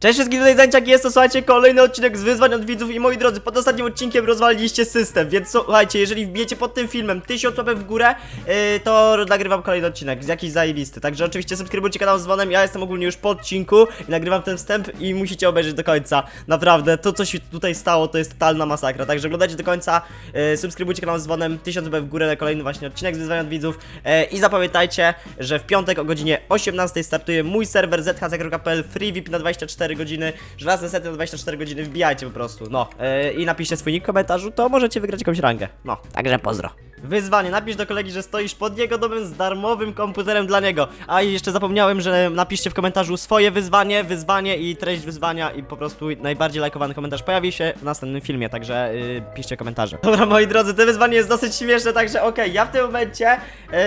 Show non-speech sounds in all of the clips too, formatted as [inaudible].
Cześć wszystkim, tutaj Zańczak jest to słuchajcie kolejny odcinek z wyzwań od widzów i moi drodzy, pod ostatnim odcinkiem rozwaliliście system, więc słuchajcie, jeżeli wbijecie pod tym filmem 1000 łapek w górę, yy, to nagrywam kolejny odcinek z jakiejś zajebisty, także oczywiście subskrybujcie kanał z dzwonem, ja jestem ogólnie już po odcinku i nagrywam ten wstęp i musicie obejrzeć do końca, naprawdę, to co się tutaj stało to jest totalna masakra, także oglądajcie do końca, yy, subskrybujcie kanał z dzwonem, 1000 łapek w górę na kolejny właśnie odcinek z wyzwań od widzów yy, i zapamiętajcie, że w piątek o godzinie 18 startuje mój serwer zhc.pl free VIP na 24 godziny, żelazne sety na 24 godziny, wbijajcie po prostu, no. Yy, I napiszcie swój nick w komentarzu, to możecie wygrać jakąś rangę. No, także pozdro. Wyzwanie, napisz do kolegi, że stoisz pod jego domem z darmowym komputerem dla niego. A i jeszcze zapomniałem, że napiszcie w komentarzu swoje wyzwanie, wyzwanie i treść wyzwania i po prostu najbardziej lajkowany komentarz pojawi się w następnym filmie, także yy, piszcie komentarze. Dobra, moi drodzy, to wyzwanie jest dosyć śmieszne, także okej, ja w tym momencie yy,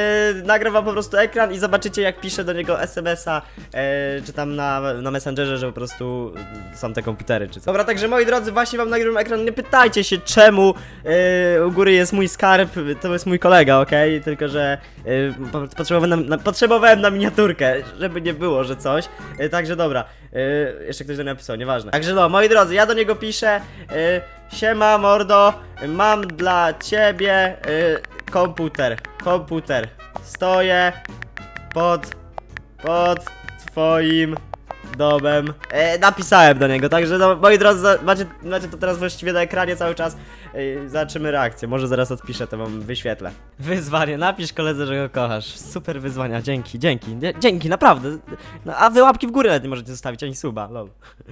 nagrywam po prostu ekran i zobaczycie jak piszę do niego SMS-a, yy, czy tam na, na Messengerze, że po prostu są te komputery, czy co. Dobra, także moi drodzy, właśnie wam nagrywam ekran, nie pytajcie się czemu yy, u góry jest mój skarb, to jest mój kolega, okej, tylko że po- potrzebowałem, na, na, potrzebowałem na miniaturkę, żeby nie było, że coś, yy, także dobra, yy, jeszcze ktoś do mnie napisał, nieważne. Także no, moi drodzy, ja do niego piszę, yy, siema mordo, mam dla ciebie yy, komputer, komputer, stoję pod, pod twoim domem. E, napisałem do niego, także no, moi drodzy, macie, macie to teraz właściwie na ekranie cały czas. Zobaczymy reakcję, może zaraz odpiszę, to wam wyświetlę. Wyzwanie, napisz koledze, że go kochasz. Super wyzwania, dzięki, dzięki, dzięki, naprawdę. No, a wy łapki w górę nawet nie możecie zostawić, ani suba, lol.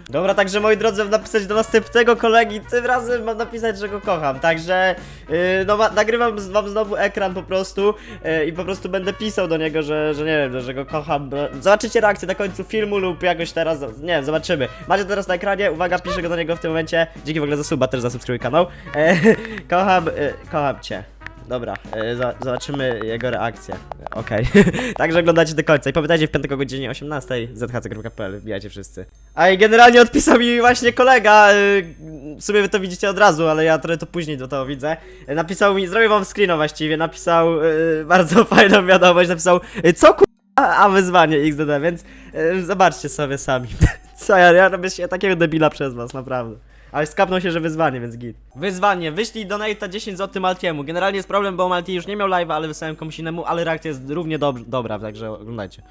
Dobra, także moi drodzy, mam napisać do następnego kolegi, tym razem mam napisać, że go kocham, także yy, no ma, nagrywam z, wam znowu ekran po prostu yy, i po prostu będę pisał do niego, że, że nie wiem, że go kocham. bo- Zobaczycie reakcję na końcu filmu lub jakoś teraz, nie wiem, zobaczymy. Macie teraz na ekranie, uwaga, piszę go do niego w tym momencie. Dzięki w ogóle za suba, też zasubskrybuj kanał. [laughs] Kocham, e, kocham cię. Dobra, za, zobaczymy jego reakcję. Okej. [laughs] Także oglądajcie do końca i pamiętajcie w piątek o godzinie 18 zhc.pl wbijajcie wszyscy. A i generalnie odpisał mi właśnie kolega, y, w sumie wy to widzicie od razu, ale ja trochę to później do tego widzę. Y, Napisał mi, zrobię wam screena właściwie, napisał y, [laughs] bardzo fajną wiadomość, napisał y, co ku... a wyzwanie XDD, więc y, zobaczcie sobie sami. Co ja, ja robię się takiego debila przez was, naprawdę. Ale skapnął się, że wyzwanie, więc git. Wyzwanie, wyślij donate'a 10 zł Maltiemu. Generalnie jest problem, bo Malti już nie miał live'a, ale wysłałem komuś innemu, ale reakcja jest równie dob dobra, także oglądajcie.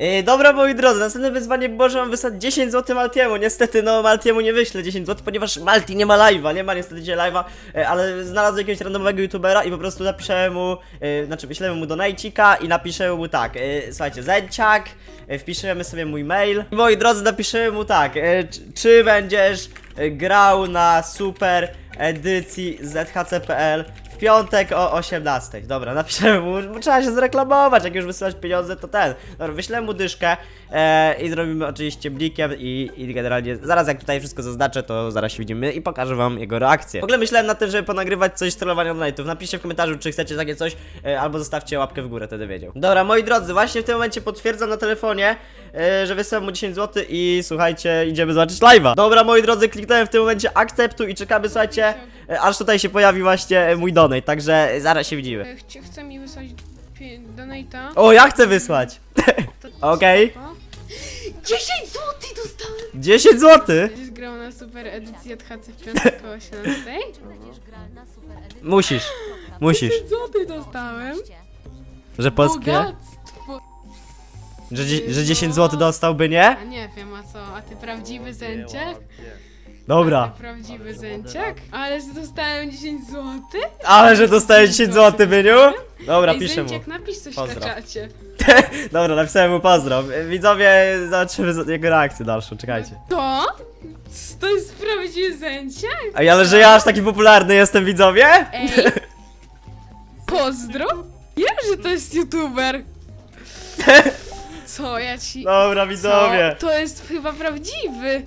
Yy, dobra moi drodzy, następne wyzwanie może wam wysłać 10 zł Maltiemu. Niestety no Maltiemu nie wyślę 10 zł, ponieważ Malti nie ma live'a, nie ma niestety dzisiaj live'a, yy, ale znalazłem jakiegoś randomowego youtubera i po prostu napiszę mu, yy, znaczy wyślemy mu donajcika i napiszę mu tak, yy, słuchajcie, Zęciak, yy, wpiszemy sobie mój mail. I moi drodzy, napiszemy mu tak, yy, czy, czy będziesz grał na super edycji zhc.pl w piątek o 18. Dobra, [laughs] napiszemy mu, bo trzeba się zreklamować, jak już wysyłać pieniądze, to ten. Dobra, wyślemy mu dyszkę e, i zrobimy oczywiście blikiem i, i generalnie zaraz jak tutaj wszystko zaznaczę, to zaraz się widzimy i pokażę wam jego reakcję. W ogóle myślałem na tym, żeby ponagrywać coś z trollowania donate'ów. Napiszcie w komentarzu, czy chcecie takie coś, e, albo zostawcie łapkę w górę, wtedy wiedział. Dobra, moi drodzy, właśnie w tym momencie potwierdzam na telefonie, e, że wysyłam mu 10 zł i słuchajcie, idziemy zobaczyć live'a. Dobra, moi drodzy, kliknąłem w tym momencie akceptuj i czekamy, słuchajcie, e, aż tutaj się pojawi właśnie e, mój donate, także zaraz się widzimy. Chcie, chce mi wysłać pie- donate'a. O, ja chcę wysłać. To- Okej. O. 10 zł dostałem! 10 zł. Będziesz grał na super edycję HC w piątek o 18? Musisz. Musisz. 10 zł dostałem! Że polskie. Bogactwo! Że, dzie- że 10 zł dostałby, nie? A nie wiem, a co? A ty prawdziwy zęciak? Dobra. A ty prawdziwy zęciak? Ale że dostałem 10 zł? Ale że dostaje 10 zł, Byniu? Dobra, Ej, piszę mu. zęciak, napisz coś Pozdro. na czacie. [laughs] Dobra, napisałem mu pozdro. Widzowie, zobaczymy z- jego reakcję dalszą, czekajcie. To? To jest prawdziwy zęciak? Ej, ale że ja aż taki popularny jestem, widzowie? Ej! [laughs] Pozdro? Wiem, że to jest youtuber! [laughs] Co ja ci... Dobra, widzowie. Co? To jest chyba prawdziwy!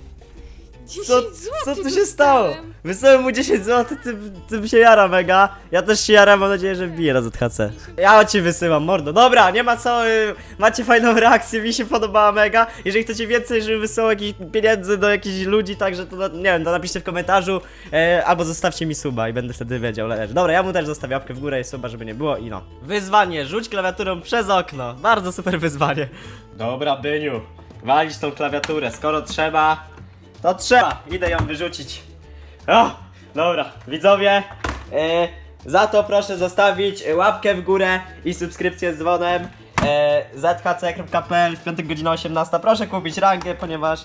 10 Co, zł co tu się stało? Wysłałem mu 10 zł, tym, tym się jara mega. Ja też się jaram, mam nadzieję, że wbije na ZHC. Ja ci wysyłam, mordo. Dobra, nie ma co, y, macie fajną reakcję, mi się podobała mega. Jeżeli chcecie więcej, żeby wysyłał jakichś pieniędzy do jakichś ludzi, także to, na- nie wiem, to napiszcie w komentarzu, e, albo zostawcie mi suba i będę wtedy wiedział. le- Dobra, ja mu też zostawię łapkę w górę i suba, żeby nie było i no. Wyzwanie, rzuć klawiaturą przez okno. Bardzo super wyzwanie. Dobra, Byniu, walić tą klawiaturę, skoro trzeba, To trzeba! Idę ją wyrzucić. O, dobra, widzowie, e, za to proszę zostawić łapkę w górę i subskrypcję z dzwonem. E, zhc.pl w piątek godzina 18. Proszę kupić rangę, ponieważ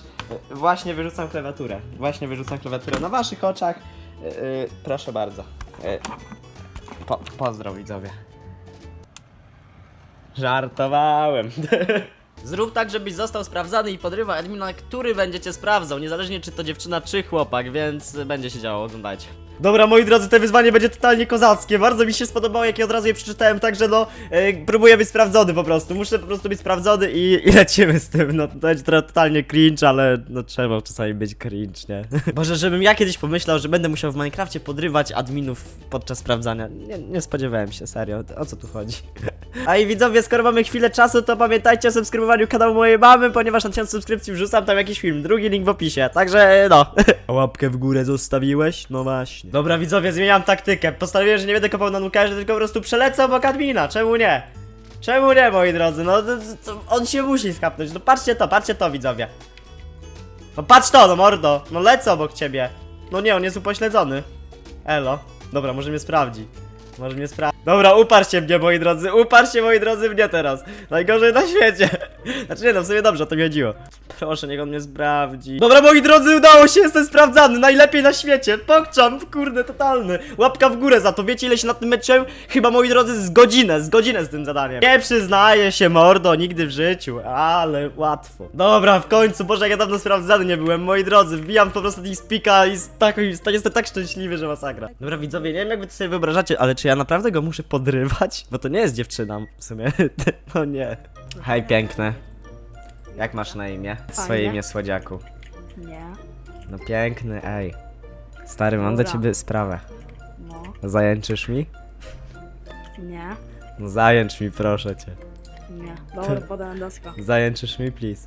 e, właśnie wyrzucam klawiaturę. Właśnie wyrzucam klawiaturę na waszych oczach. E, e, proszę bardzo. E, po, pozdro widzowie. Żartowałem. [laughs] Zrób tak, żebyś został sprawdzany i podrywa admina, który będzie cię sprawdzał, niezależnie czy to dziewczyna czy chłopak, więc będzie się działo, oglądajcie. Dobra, moi drodzy, to wyzwanie będzie totalnie kozackie. Bardzo mi się spodobało, jak je od razu je przeczytałem, także no, e, próbuję być sprawdzony po prostu. Muszę po prostu być sprawdzony i, i lecimy z tym. No, to będzie trochę totalnie cringe, ale no trzeba czasami być cringe, nie? [laughs] Boże, żebym ja kiedyś pomyślał, że będę musiał w Minecrafcie podrywać adminów podczas sprawdzania. Nie, nie spodziewałem się, serio. O co tu chodzi? A i widzowie, skoro mamy chwilę czasu, to pamiętajcie o subskrybowaniu kanału mojej mamy, ponieważ na 1000 subskrypcji wrzucam tam jakiś film. Drugi link w opisie, także no. [laughs] Łapkę w górę zostawiłeś? No właśnie. Dobra, widzowie, zmieniam taktykę. Postanowiłem, że nie będę kopał na nukerze, tylko po prostu przelecę obok admina. Czemu nie? Czemu nie, moi drodzy? No, to, to on się musi skapnąć. No patrzcie to, patrzcie to, widzowie. No patrz to, no mordo. No lecę obok ciebie. No nie, on jest upośledzony. Elo. Dobra, może mnie sprawdzi. Może mnie sprawdzi. Dobra, uparcie mnie, moi drodzy. Uparcie, moi drodzy, mnie teraz. Najgorzej na świecie. [laughs] Znaczy nie, no w sumie dobrze, o to mi chodziło. Proszę, niech on mnie sprawdzi. Dobra, moi drodzy, udało się, jestem sprawdzany. Najlepiej na świecie. Pokczam, kurde, totalny. Łapka w górę za to. Wiecie, ile się nad tym męczyłem? Chyba, moi drodzy, z godzinę, z godzinę z tym zadaniem. Nie przyznaję się, mordo, nigdy w życiu, ale łatwo. Dobra, w końcu, Boże, jak ja dawno sprawdzany nie byłem, moi drodzy. Wbijam po prostu spika i z jestem tak szczęśliwy, że masakra. Dobra, widzowie, nie wiem, jak wy to sobie wyobrażacie, ale czy ja naprawdę go muszę podrywać? Bo to nie jest dziewczyna, w sumie. [laughs] No nie. Hej, piękne. Jak masz na imię? Swoje imię, słodziaku. Nie, No piękny, ej. Stary, mam do Dobra. ciebie sprawę. no, Zajęczysz mi? nie, No zajęcz mi, proszę cię. nie. Dobra, podałem deska. [laughs] Zajęczysz mi, please.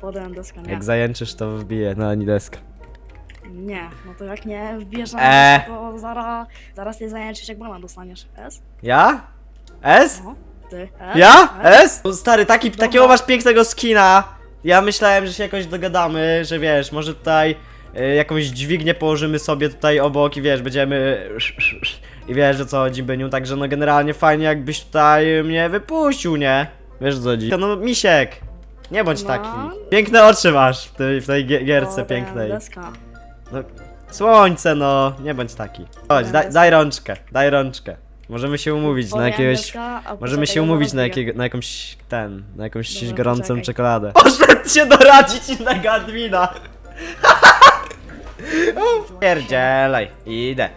Podałem deska, nie. Jak zajęczysz, to wbiję na Anideska. Nie, no to jak nie wbierz na Eee. to zaraz, zaraz nie zajęczysz jak bana dostaniesz. S? Ja? S? No, ty. S? Ja? S? S? O, Stary, taki, takiego masz pięknego skina. Ja myślałem, że się jakoś dogadamy, że wiesz, może tutaj y, jakąś dźwignię położymy sobie tutaj obok i wiesz, będziemy i wiesz o co chodzi, Byniu, także no generalnie fajnie jakbyś tutaj mnie wypuścił, nie? Wiesz o co chodzi? No misiek, nie bądź No. taki. Piękne oczy masz w tej, w tej gie- gierce pięknej. deska. No, słońce no, nie bądź taki. Chodź, daj, daj rączkę, daj rączkę. Możemy się umówić na jakiegoś... Możemy się umówić na, jakiego, na jakąś ten, na jakąś Dobra, gorącą poczekaj. czekoladę. [laughs] Poszedł się doradzić innego admina. [laughs] Pierdzielaj, idę.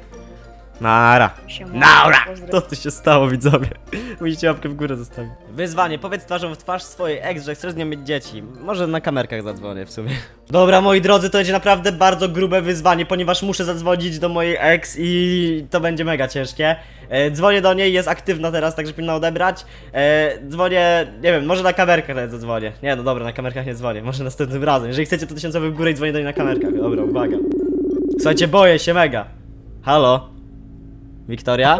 Nara. Siema, pozdro. Co tu się stało, widzowie? Musicie łapkę w górę zostawić. Wyzwanie, powiedz twarzą w twarz swojej ex, że chcesz z nią mieć dzieci. Może na kamerkach zadzwonię w sumie. Dobra, moi drodzy, to będzie naprawdę bardzo grube wyzwanie, ponieważ muszę zadzwonić do mojej ex i to będzie mega ciężkie. E, dzwonię do niej, jest aktywna teraz, także powinna odebrać. E, dzwonię, nie wiem, może na kamerkach nawet zadzwonię. Nie, no dobra, na kamerkach nie dzwonię, może następnym razem. Jeżeli chcecie, to tysiącowy w górę i dzwonię do niej na kamerkach. Dobra, uwaga. Słuchajcie, boję się mega. Halo? Wiktoria?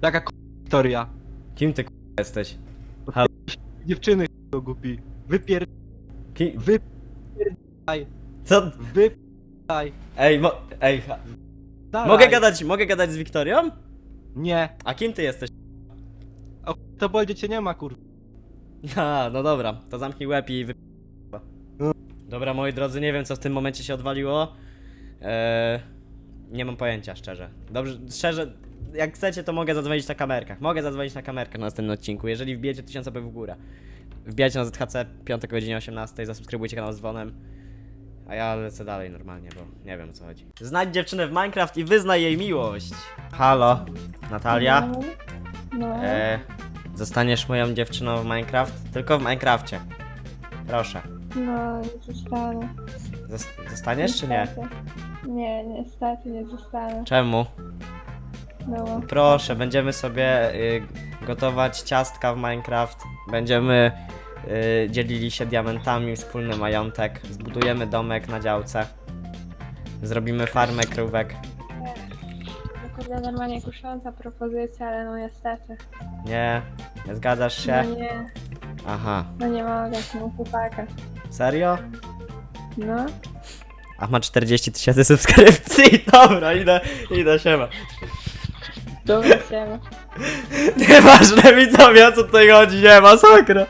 Taka k- historia. Kim ty k- jesteś? Dziewczyny to głupi. Wypier... Ki- Wypierdaj. Co? Wypierdaj. Ej, mo- ej, ha- Dalej. mogę gadać, mogę gadać z Wiktorią? Nie. A kim ty jesteś? O, to boldzie cię nie ma, kur... [laughs] A, no dobra, to zamknij łeb i wy... Dobra, moi drodzy, nie wiem co w tym momencie się odwaliło. Eee, nie mam pojęcia, szczerze. Dobrze, szczerze, jak chcecie, to mogę zadzwonić na kamerkach. Mogę zadzwonić na kamerkach na następnym odcinku, jeżeli wbijecie 1000 w górę. Wbijajcie na ZHC, piątek o godzinie 18, zasubskrybujcie kanał z dzwonem. A ja lecę dalej normalnie, bo nie wiem o co chodzi. Znajdź dziewczynę w Minecraft i wyznaj jej miłość. Halo, Natalia? No, E, zostaniesz moją dziewczyną w Minecraft? Tylko w Minecrafcie. Proszę. no, nie zostanę. Zos- zostaniesz czy nie? Nie, niestety nie zostanę. Czemu? Proszę, będziemy sobie y, gotować ciastka w Minecraft. Będziemy y, dzielili się diamentami, wspólny majątek. Zbudujemy domek na działce. Zrobimy farmę krówek. no kurde, normalnie kusząca propozycja, ale no niestety. Nie? Nie zgadzasz się? No nie, Aha. no nie mogę, no chłopaka. Serio? No, A ma 40 tysięcy subskrypcji. [laughs] Dobra, idę, idę, siema. Dobra, [laughs] siema. Nieważne widzowie, o co tutaj chodzi, nie, masakra.